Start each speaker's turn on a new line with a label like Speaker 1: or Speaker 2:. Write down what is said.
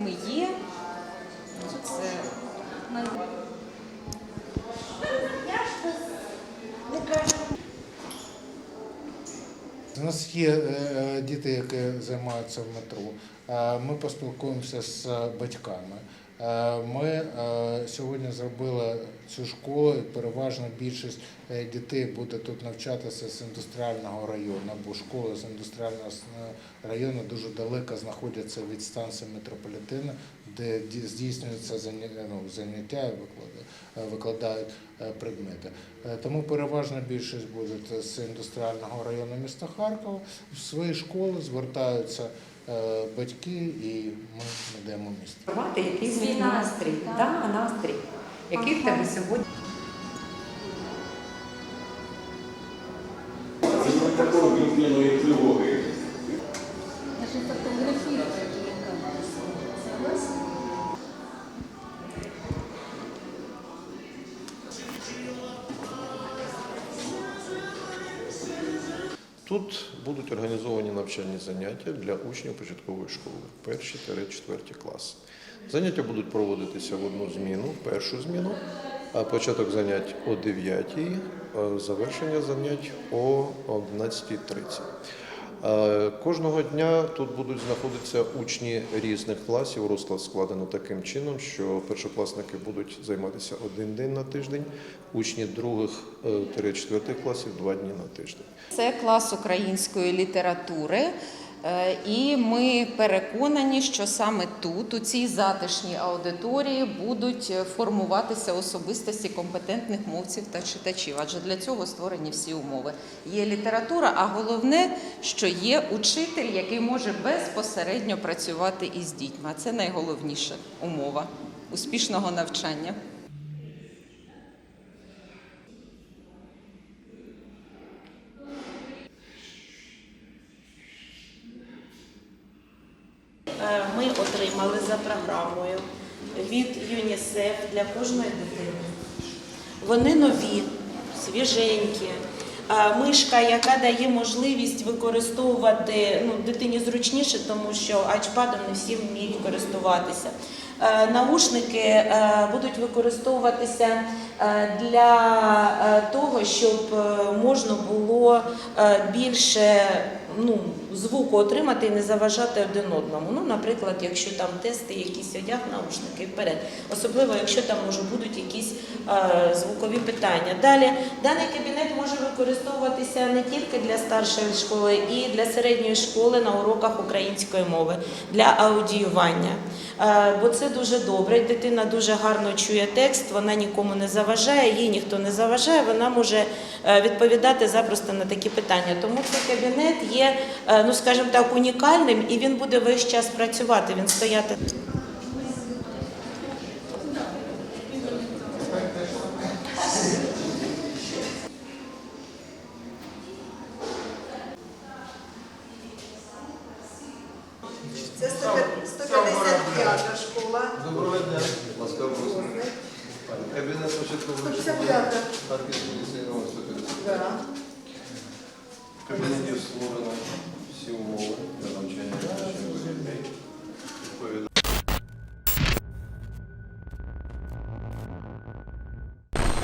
Speaker 1: Ми є. Це... У нас є е, е, діти, які займаються в метро. Ми поспілкуємося з батьками. Е, Ми е, сьогодні зробили цю школу, і переважна більшість е, дітей буде тут навчатися з індустріального району, бо школи з індустріального району дуже далеко знаходяться від станції метрополітену, де ді- здійснюються ну, заняття і викладають, предмети. Тому переважна більшість буде з індустріального району міста Харкова. В свої школи звертаються батьки, і ми
Speaker 2: йдемо в
Speaker 3: місто.
Speaker 2: який настрій.
Speaker 3: так.
Speaker 2: Да, настрій. Який в тебе сьогодні?
Speaker 4: Тут будуть організовані навчальні заняття для учнів початкової школи, перші четверті класи. Заняття будуть проводитися в одну зміну, першу зміну, а початок занять о 9, завершення занять о 11.30. Е, Кожного дня тут будуть знаходитися учні різних класів. Розклад складено таким чином, що першокласники будуть займатися один день на тиждень, учні других три четвертих класів два дні на тиждень.
Speaker 5: Це клас української літератури. Е, І ми переконані, що саме тут, у цій затишній аудиторії, будуть е, формуватися особистості компетентних мовців та читачів. Адже для цього створені всі умови. Є література, а головне, що є учитель, який може безпосередньо працювати із дітьми. Це найголовніша умова успішного навчання.
Speaker 6: Е, Ми отримали за програмою від ЮНІСЕФ для кожної дитини. Вони нові, свіженькі. Мишка, яка дає можливість використовувати ну, дитині зручніше, тому що айчпадом не всі вміють користуватися. Е, Наушники е, будуть використовуватися е, для того, щоб можна було більше ну, звуку отримати і не заважати один одному. Ну, наприклад, якщо там тести, якісь одяг, наушники вперед. Особливо, якщо там може будуть якісь е, звукові питання. Далі даний кабінет може використовуватися не тільки для старшої школи, і для середньої школи на уроках української мови для аудіювання. Е, Бо це дуже добре. Дитина дуже гарно чує текст, вона нікому не заважає, їй ніхто не заважає. Вона може е, відповідати запросто на такі питання. Тому цей кабінет є, е, ну скажімо так, унікальним, і він буде весь час працювати. Він стояти.
Speaker 7: Це 155 школа.
Speaker 8: Доброго дня. Ласка. Кабінет початкової школи
Speaker 7: 155.
Speaker 8: Харківського ліцейного 150.
Speaker 7: Да.
Speaker 8: В кабінеті створено всі умови для навчання